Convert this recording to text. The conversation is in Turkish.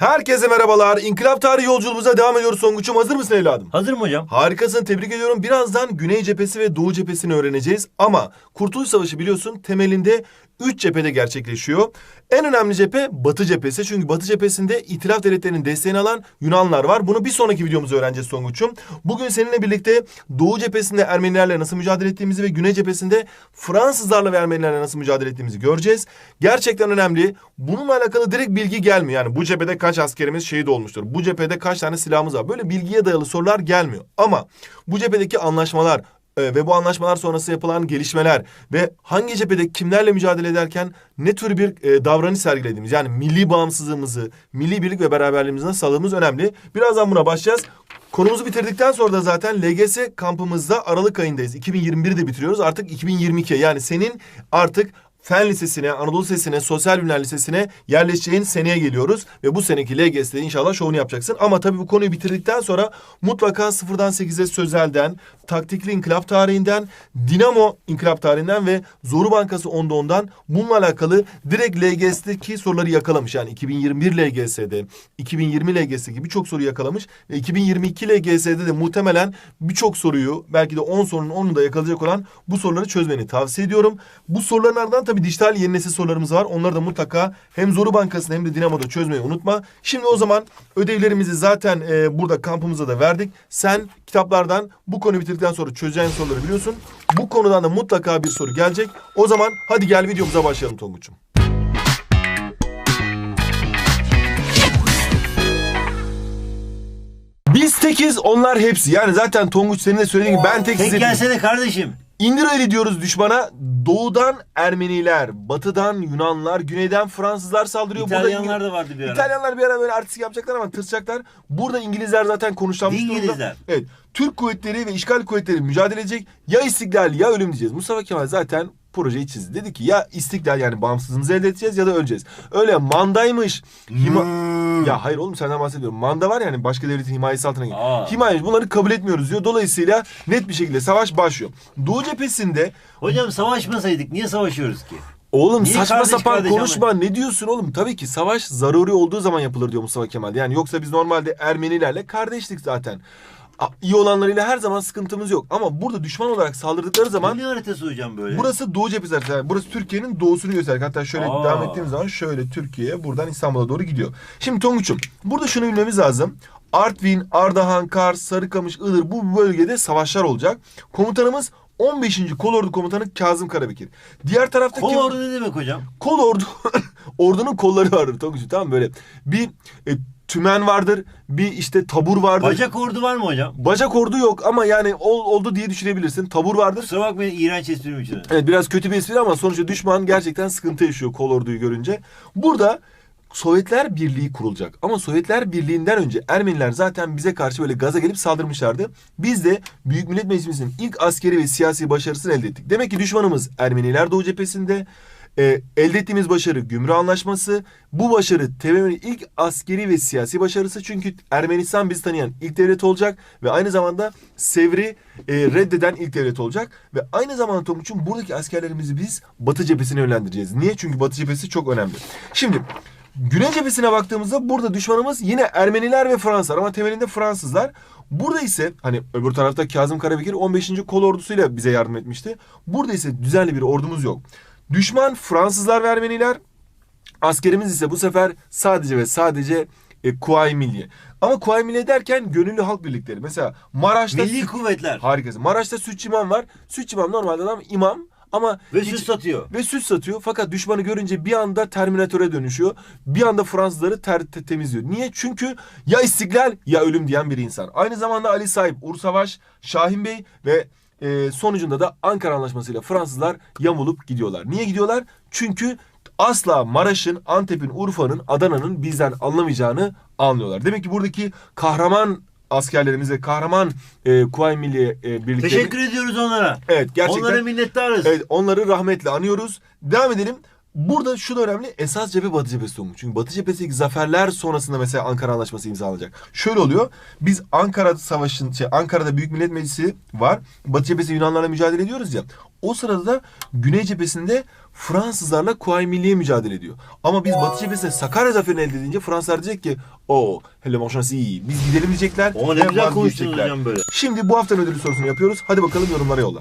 Herkese merhabalar. İnkılap tarihi yolculuğumuza devam ediyoruz Songuç'um. Hazır mısın evladım? Hazırım hocam. Harikasın tebrik ediyorum. Birazdan Güney cephesi ve Doğu cephesini öğreneceğiz. Ama Kurtuluş Savaşı biliyorsun temelinde 3 cephede gerçekleşiyor. En önemli cephe Batı cephesi. Çünkü Batı cephesinde İtilaf devletlerinin desteğini alan Yunanlar var. Bunu bir sonraki videomuzda öğreneceğiz Songuç'um. Bugün seninle birlikte Doğu cephesinde Ermenilerle nasıl mücadele ettiğimizi ve Güney cephesinde Fransızlarla ve Ermenilerle nasıl mücadele ettiğimizi göreceğiz. Gerçekten önemli. Bununla alakalı direkt bilgi gelmiyor. Yani bu cephede kaç askerimiz şehit olmuştur? Bu cephede kaç tane silahımız var? Böyle bilgiye dayalı sorular gelmiyor. Ama bu cephedeki anlaşmalar, e, ve bu anlaşmalar sonrası yapılan gelişmeler ve hangi cephede kimlerle mücadele ederken ne tür bir e, davranış sergilediğimiz yani milli bağımsızlığımızı, milli birlik ve beraberliğimizi nasıl sağladığımız önemli. Birazdan buna başlayacağız. Konumuzu bitirdikten sonra da zaten LGS kampımızda Aralık ayındayız. 2021'i de bitiriyoruz. Artık 2022 yani senin artık Fen Lisesi'ne, Anadolu Lisesi'ne, Sosyal Bilimler Lisesi'ne yerleşeceğin seneye geliyoruz. Ve bu seneki LGS'de inşallah şovunu yapacaksın. Ama tabii bu konuyu bitirdikten sonra mutlaka sıfırdan 8'e sözelden, taktikli inkılap tarihinden, Dinamo inkılap tarihinden ve Zoru Bankası onda ondan bununla alakalı direkt LGS'deki soruları yakalamış. Yani 2021 LGS'de, 2020 LGS'deki birçok soruyu yakalamış ve 2022 LGS'de de muhtemelen birçok soruyu belki de 10 sorunun 10'unu da yakalayacak olan bu soruları çözmeni tavsiye ediyorum. Bu soruların tabii dijital yeni nesil sorularımız var. Onları da mutlaka hem Zoru Bankası'nda hem de Dinamo'da çözmeyi unutma. Şimdi o zaman ödevlerimizi zaten e, burada kampımıza da verdik. Sen kitaplardan bu konuyu bitirdikten sonra çözeceğin soruları biliyorsun. Bu konudan da mutlaka bir soru gelecek. O zaman hadi gel videomuza başlayalım Tonguç'um. Biz tekiz onlar hepsi. Yani zaten Tonguç senin de söylediğin gibi ben tekiz Tek gelsene kardeşim. İndiraylı diyoruz düşmana. Doğudan Ermeniler, batıdan Yunanlar, güneyden Fransızlar saldırıyor. İtalyanlar İngiliz- da vardı bir ara. İtalyanlar bir ara böyle artistik yapacaklar ama tırsacaklar. Burada İngilizler zaten konuşlanmış durumda. İngilizler. Evet. Türk kuvvetleri ve işgal kuvvetleri mücadele edecek. Ya istiklal ya ölüm diyeceğiz. Mustafa Kemal zaten projeyi çizdi. Dedi ki ya istiklal yani bağımsızlığımızı elde edeceğiz ya da öleceğiz. Öyle mandaymış. Hima... Hmm. Ya hayır oğlum senden bahsediyorum. Manda var yani başka devletin himayesi altına giriyor. Aa. Bunları kabul etmiyoruz diyor. Dolayısıyla net bir şekilde savaş başlıyor. Doğu cephesinde Hocam savaşmasaydık niye savaşıyoruz ki? Oğlum Niye saçma kardeş sapan kardeş konuşma. Ne diyorsun oğlum? Tabii ki savaş zaruri olduğu zaman yapılır diyor Mustafa Kemal. Yani yoksa biz normalde Ermenilerle kardeşlik zaten. İyi olanlarıyla her zaman sıkıntımız yok. Ama burada düşman olarak saldırdıkları zaman Ne haritası hocam böyle? burası Doğu cephesi haritası. Yani burası Türkiye'nin doğusunu gösterir. Hatta şöyle Aa. devam ettiğimiz zaman şöyle Türkiye buradan İstanbul'a doğru gidiyor. Şimdi Tonguç'um burada şunu bilmemiz lazım. Artvin, Ardahan, Kars, Sarıkamış, Iğdır bu bölgede savaşlar olacak. Komutanımız 15. Kolordu Komutanı Kazım Karabekir. Diğer tarafta Kol kim? ne demek hocam? Kol ordu ordunun kolları vardır Tonguç'um tamam böyle bir e, tümen vardır bir işte tabur vardır. Bacak ordu var mı hocam? Bacak ordu yok ama yani ol, oldu diye düşünebilirsin. Tabur vardır. Kusura bakmayın iğrenç esprim için. Evet biraz kötü bir espri ama sonuçta düşman gerçekten sıkıntı yaşıyor kol orduyu görünce. Burada Sovyetler Birliği kurulacak. Ama Sovyetler Birliği'nden önce Ermeniler zaten bize karşı böyle gaza gelip saldırmışlardı. Biz de Büyük Millet Meclisimizin ilk askeri ve siyasi başarısını elde ettik. Demek ki düşmanımız Ermeniler Doğu cephesinde. Ee, elde ettiğimiz başarı Gümrük Anlaşması. Bu başarı TBMM'nin ilk askeri ve siyasi başarısı. Çünkü Ermenistan bizi tanıyan ilk devlet olacak. Ve aynı zamanda Sevr'i e, reddeden ilk devlet olacak. Ve aynı zamanda Tonguç'un buradaki askerlerimizi biz Batı cephesine yönlendireceğiz. Niye? Çünkü Batı cephesi çok önemli. Şimdi Güney cephesine baktığımızda burada düşmanımız yine Ermeniler ve Fransızlar ama temelinde Fransızlar. Burada ise hani öbür tarafta Kazım Karabekir 15. kol ordusuyla bize yardım etmişti. Burada ise düzenli bir ordumuz yok. Düşman Fransızlar ve Ermeniler. Askerimiz ise bu sefer sadece ve sadece e, Kuvayi Milliye. Ama Kuvayi Milliye derken gönüllü halk birlikleri. Mesela Maraş'ta Milli kuvvetler. harikası. Maraş'ta Sütçü İmam var. Sütçü İmam normalde adam imam ama Ve hiç- süt satıyor. ve süt satıyor. Fakat düşmanı görünce bir anda Terminatöre dönüşüyor. Bir anda Fransızları ter, te- temizliyor. Niye? Çünkü ya istiklal ya ölüm diyen bir insan. Aynı zamanda Ali Sahip, Ur Savaş, Şahin Bey ve e, sonucunda da Ankara Anlaşması'yla Fransızlar yamulup gidiyorlar. Niye gidiyorlar? Çünkü asla Maraş'ın, Antep'in, Urfa'nın, Adana'nın bizden anlamayacağını anlıyorlar. Demek ki buradaki kahraman askerlerimize, kahraman e, Kuvayi Milliye e, birlikleri... Teşekkür ediyoruz onlara. Evet gerçekten. Onlara minnettarız. Evet onları rahmetle anıyoruz. Devam edelim. Burada şu da önemli. Esas cephe Batı cephesi olmuş. Çünkü Batı cephesindeki zaferler sonrasında mesela Ankara Anlaşması imzalanacak. Şöyle oluyor. Biz Ankara Savaşı'nın, şey, Ankara'da Büyük Millet Meclisi var. Batı cephesi Yunanlarla mücadele ediyoruz ya. O sırada da Güney cephesinde Fransızlarla Kuvayi Milliye mücadele ediyor. Ama biz Batı cephesinde Sakarya zaferini elde edince Fransızlar diyecek ki o hele marchansi biz gidelim diyecekler. O ne güzel konuştunuz böyle. Şimdi bu haftanın ödülü sorusunu yapıyoruz. Hadi bakalım yorumlara yolla.